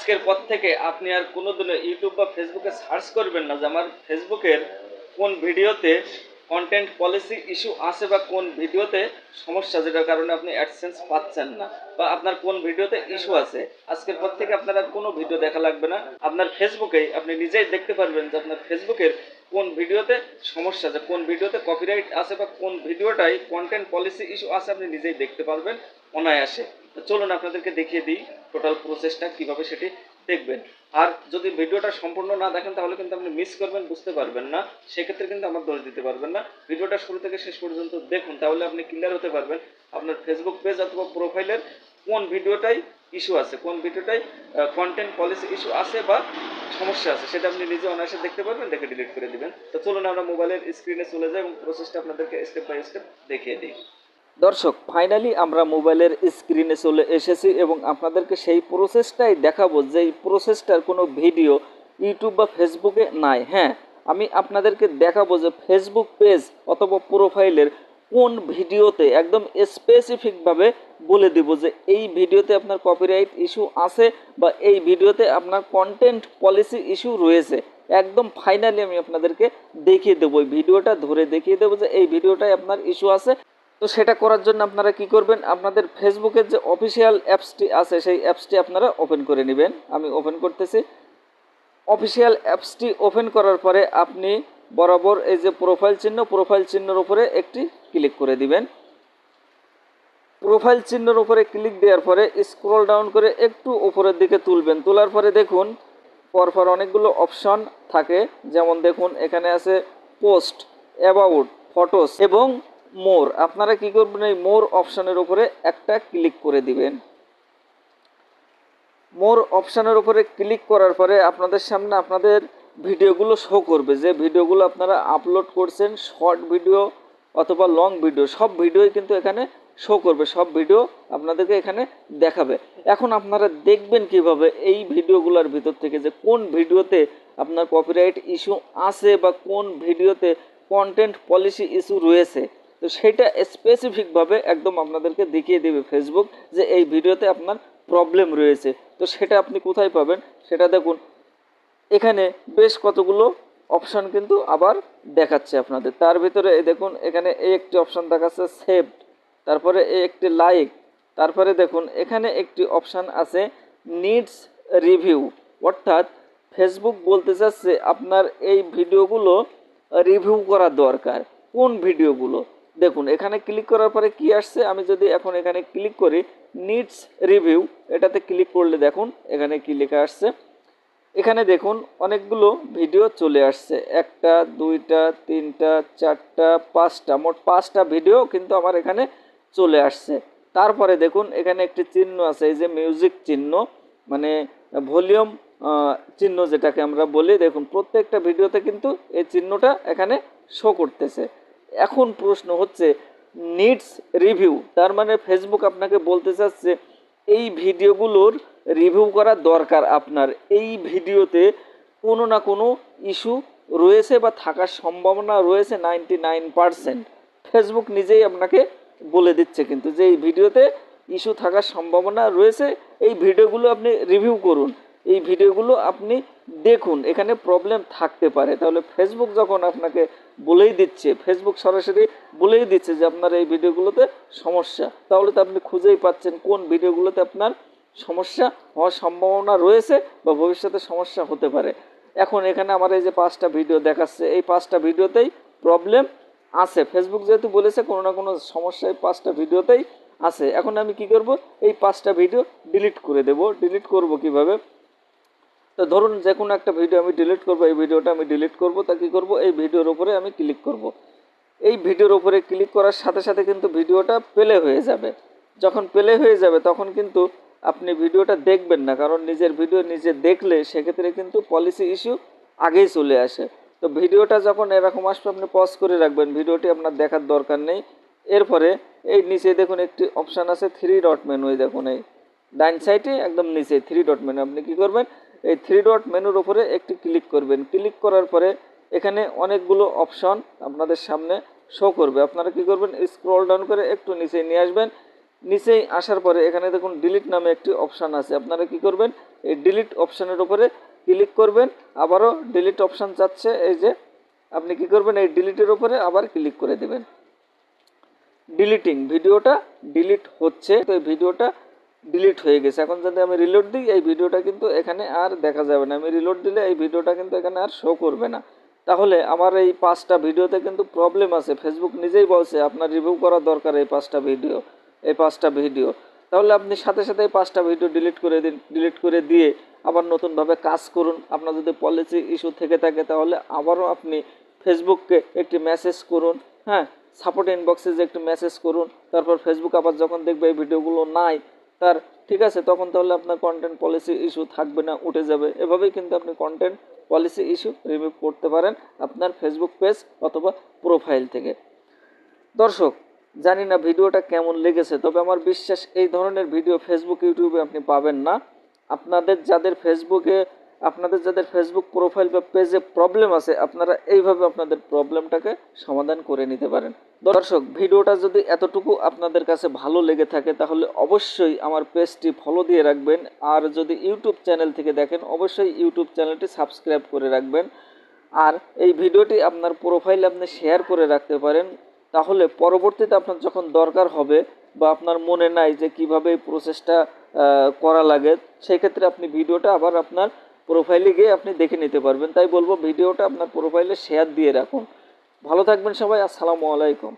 আজকের পর থেকে আপনি আর কোনোদিনও ইউটিউব বা ফেসবুকে সার্চ করবেন না যে আমার ফেসবুকের কোন ভিডিওতে কন্টেন্ট পলিসি ইস্যু আছে বা কোন ভিডিওতে সমস্যা, যেটার কারণে আপনি অ্যাডসেন্স পাচ্ছেন না বা আপনার কোন ভিডিওতে ইস্যু আছে। আজকের পর থেকে আপনার আর কোনো ভিডিও দেখা লাগবে না। আপনার ফেসবুকেই আপনি নিজেই দেখতে পারবেন যে আপনার ফেসবুকের কোন ভিডিওতে সমস্যা আছে, কোন ভিডিওতে কপিরাইট আছে বা কোন ভিডিওটাই কন্টেন্ট পলিসি ইস্যু আছে, আপনি নিজেই দেখতে পারবেন অনায়াসে। তো চলুন আপনাদেরকে দেখিয়ে দিই টোটাল প্রসেসটা কীভাবে সেটি দেখবেন। আর যদি ভিডিওটা সম্পূর্ণ না দেখেন, তাহলে কিন্তু আপনি মিস করবেন, বুঝতে পারবেন না। সেক্ষেত্রে কিন্তু আমার দোষ দিতে পারবেন না। ভিডিওটা শুরু থেকে শেষ পর্যন্ত দেখুন, তাহলে আপনি ক্লিয়ার হতে পারবেন আপনার ফেসবুক পেজ অথবা প্রোফাইলের কোন ভিডিওটাই ইস্যু আছে, কোন ভিডিওটাই কন্টেন্ট পলিসি ইস্যু আছে বা সমস্যা আছে, সেটা আপনি নিজে অনায়াসে দেখতে পারবেন, দেখে ডিলিট করে দিবেন। তো চলুন আমরা মোবাইলের স্ক্রিনে চলে যাই এবং প্রসেসটা আপনাদেরকে স্টেপ বাই স্টেপ দেখিয়ে দিই। দর্শক ফাইনালি আমরা মোবাইলের স্ক্রিনে চলে এসেছি এবং আপনাদেরকে সেই প্রসেসটাই দেখাবো যে এই প্রসেসটার কোনো ভিডিও ইউটিউব বা ফেসবুকে নাই। হ্যাঁ আমি আপনাদেরকে দেখাবো যে ফেসবুক পেজ অথবা প্রোফাইলের কোন ভিডিওতে একদম স্পেসিফিকভাবে বলে দিব যে এই ভিডিওতে আপনার কপিরাইট ইস্যু আছে বা এই ভিডিওতে আপনার কন্টেন্ট পলিসি ইস্যু রয়েছে। একদম ফাইনালি আমি আপনাদেরকে দেখিয়ে দেবো ভিডিওটা ধরে দেখিয়ে দেবো যে এই ভিডিওটায় আপনার ইস্যু আছে। তো সেটা করার জন্য আপনারা কি করবেন? আপনাদের ফেসবুকের যে অফিসিয়াল অ্যাপসটি আছে, সেই অ্যাপসটি আপনারা ওপেন করে নেবেন। আমি ওপেন করতেছি। অফিসিয়াল অ্যাপসটি ওপেন করার পরে আপনি বরাবর এই যে প্রোফাইল চিহ্ন, প্রোফাইল চিহ্নের উপরে একটি ক্লিক করে দিবেন। প্রোফাইল চিহ্নের উপরে ক্লিক দেওয়ার পরে স্ক্রল ডাউন করে একটু উপরের দিকে তুলবেন। তোলার পরে দেখুন, পরপর অনেকগুলো অপশন থাকে। যেমন দেখুন, এখানে আছে পোস্ট, অ্যাবাউট, ফটোস এবং মোর, আপনারা কি করবেন, এই মোর অপশানের উপরে একটা ক্লিক করে দিবেন। মোর অপশানের উপরে ক্লিক করার পরে আপনাদের সামনে আপনাদের ভিডিওগুলো শো করবে। যে ভিডিওগুলো আপনারা আপলোড করছেন শর্ট ভিডিও অথবা লং ভিডিও সব ভিডিওই কিন্তু এখানে শো করবে, সব ভিডিও আপনাদেরকে এখানে দেখাবে। এখন আপনারা দেখবেন কীভাবে এই ভিডিওগুলোর ভিতর থেকে যে কোন ভিডিওতে আপনার কপিরাইট ইস্যু আছে বা কোন ভিডিওতে কন্টেন্ট পলিসি ইস্যু রয়েছে তো সেটা স্পেসিফিকভাবে একদম আপনাদেরকে দেখিয়ে দেবে ফেসবুক যে এই ভিডিওতে আপনার প্রবলেম রয়েছে। তো সেটা আপনি কোথায় পাবেন? সেটা দেখুন। এখানে বেশ কতগুলো অপশান কিন্তু আবার দেখাচ্ছে আপনাদের। তার ভিতরে দেখুন, এখানে এই একটি অপশান দেখাচ্ছে সেভড তারপরে এই একটি লাইক তারপরে দেখুন, এখানে একটি অপশান আছে নিডস রিভিউ অর্থাৎ ফেসবুক বলতে চাচ্ছে আপনার এই ভিডিওগুলো রিভিউ করা দরকার। কোন ভিডিওগুলো? দেখুন, এখানে ক্লিক করার পরে কি আসছে? আমি যদি এখন এখানে ক্লিক করি নিডস রিভিউ এটাতে ক্লিক করলে দেখুন, এখানে কি লেখা আসছে? এখানে দেখুন, অনেকগুলো ভিডিও চলে আসছে। একটা, দুইটা, তিনটা, চারটা, পাঁচটা, মোট পাঁচটা ভিডিও কিন্তু আমার এখানে চলে আসছে। তারপরে দেখুন, এখানে একটি চিহ্ন আছে, এই যে মিউজিক চিহ্ন মানে ভলিউম চিহ্ন যেটাকে আমরা বলি, দেখুন, প্রত্যেকটা ভিডিওতে কিন্তু এই চিহ্নটা এখানে শো করতেছে। এখন প্রশ্ন হচ্ছে নিডস রিভিউ তার মানে ফেসবুক আপনাকে বলতে চাচ্ছে, এই ভিডিওগুলোর রিভিউ করা দরকার আপনার। এই ভিডিওতে কোনো না কোনো ইস্যু রয়েছে বা থাকার সম্ভাবনা রয়েছে নাইনটি নাইন পারসেন্ট ফেসবুক নিজেই আপনাকে বলে দিচ্ছে কিন্তু যে এই ভিডিওতে ইস্যু থাকার সম্ভাবনা রয়েছে, এই ভিডিওগুলো আপনি রিভিউ করুন। এই ভিডিওগুলো আপনি দেখুন, এখানে প্রবলেম থাকতে পারে। তাহলে ফেসবুক যখন আপনাকে বলেই দিচ্ছে ফেসবুক সরাসরি বলেই দিচ্ছে যে আপনার এই ভিডিওগুলোতে সমস্যা। তাহলে তো আপনি খুঁজেই পাচ্ছেন কোন ভিডিওগুলোতে আপনার সমস্যা হওয়ার সম্ভাবনা রয়েছে বা ভবিষ্যতে সমস্যা হতে পারে। এখন এখানে আমার এই যে পাঁচটা ভিডিও দেখাচ্ছে, এই পাঁচটা ভিডিওতেই প্রবলেম আছে। ফেসবুক যেহেতু বলেছে কোনো না কোনো সমস্যায় পাঁচটা ভিডিওতেই আছে। এখন আমি কি করব? এই পাঁচটা ভিডিও ডিলিট করে দেব। ডিলিট করব কীভাবে? তো ধরুন যে কোনো একটা ভিডিও আমি ডিলিট করব, এই ভিডিওটা আমি ডিলিট করব, তা কী করব? এই ভিডিওর উপরে আমি ক্লিক করব। এই ভিডিওর ওপরে ক্লিক করার সাথে সাথে কিন্তু ভিডিওটা প্লে হয়ে যাবে। যখন প্লে হয়ে যাবে, তখন কিন্তু আপনি ভিডিওটা দেখবেন না, কারণ নিজের ভিডিও নিজে দেখলে সেক্ষেত্রে কিন্তু পলিসি ইস্যু আগেই চলে আসে। তো ভিডিওটা যখন এরকম আসবে, আপনি পজ করে রাখবেন। ভিডিওটি আপনার দেখার দরকার নেই। এরপরে এই নিচে দেখুন একটি অপশান আছে থ্রি ডট মেনু দেখুন এই ডাইন সাইডে একদম নিচে থ্রি ডট মেনু আপনি কী করবেন? এই থ্রি ডট মেনুর উপরে একটি ক্লিক করবেন। ক্লিক করার পরে এখানে অনেকগুলো অপশন আপনাদের সামনে শো করবে। আপনারা কি করবেন? স্ক্রল ডাউন করে একটু নিচে নিয়ে আসবেন। নিচেই আসার পরে এখানে দেখুন ডিলিট নামে একটি অপশান আছে। আপনারা কি করবেন? এই ডিলিট অপশানের উপরে ক্লিক করবেন। আবারও ডিলিট অপশান চাচ্ছে। এই যে আপনি কি করবেন? এই ডিলিটের উপরে আবার ক্লিক করে দেবেন। ডিলিটিং ভিডিওটা ডিলিট হচ্ছে। তো এই ভিডিওটা ডিলিট হয়ে গেছে। এখন যদি আমি রিলোড দিই, এই ভিডিওটা কিন্তু এখানে আর দেখা যাবে না। আমি রিলোড দিলে এই ভিডিওটা কিন্তু এখানে আর শো করবে না। তাহলে আমার এই পাঁচটা ভিডিওতে কিন্তু প্রবলেম আছে। ফেসবুক নিজেই বলছে, আপনার রিভিউ করা দরকার এই পাঁচটা ভিডিও এই পাঁচটা ভিডিও তাহলে আপনি সাথে সাথে এই পাঁচটা ভিডিও ডিলিট করে দিন ডিলিট করে দিয়ে আবার নতুনভাবে কাজ করুন। আপনার যদি পলিসি ইস্যু থেকে থাকে, তাহলে আবারও আপনি ফেসবুককে একটি মেসেজ করুন হ্যাঁ? সাপোর্ট ইনবক্সে যে একটি মেসেজ করুন, তারপর ফেসবুক আবার যখন দেখবে এই ভিডিওগুলো নাই তার ঠিক আছে, তখন তাহলে আপনার কন্টেন্ট পলিসি ইস্যু থাকবে না, উঠে যাবে। এভাবেই কিন্তু আপনি কন্টেন্ট পলিসি ইস্যু রিমুভ করতে পারেন আপনার ফেসবুক পেজ অথবা প্রোফাইল থেকে। দর্শক, জানি না ভিডিওটা কেমন লেগেছে, তবে আমার বিশ্বাস এই ধরনের ভিডিও ফেসবুক ইউটিউবে আপনি পাবেন না। আপনাদের, যাদের ফেসবুকে আপনাদের যাদের ফেসবুক প্রোফাইল বা পেজে প্রবলেম আছে, আপনারা এইভাবে আপনাদের প্রবলেমটাকে সমাধান করে নিতে পারেন। দর্শক, ভিডিওটা যদি এতটুকু আপনাদের কাছে ভালো লেগে থাকে, তাহলে অবশ্যই আমার পেজটি ফলো দিয়ে রাখবেন। আর যদি ইউটিউব চ্যানেল থেকে দেখেন, অবশ্যই ইউটিউব চ্যানেলটি সাবস্ক্রাইব করে রাখবেন। আর এই ভিডিওটি আপনার প্রোফাইলে আপনি শেয়ার করে রাখতে পারেন। তাহলে পরবর্তীতে আপনার যখন দরকার হবে বা আপনার মনে নাই যে কীভাবে এই প্রসেসটা করা লাগে সেই ক্ষেত্রে আপনি ভিডিওটা আবার আপনার প্রোফাইলে গিয়ে আপনি দেখে নিতে পারবেন। তাই বলব ভিডিওটা আপনার প্রোফাইলে শেয়ার দিয়ে রাখুন। ভালো থাকবেন সবাই, আসসালামু আলাইকুম।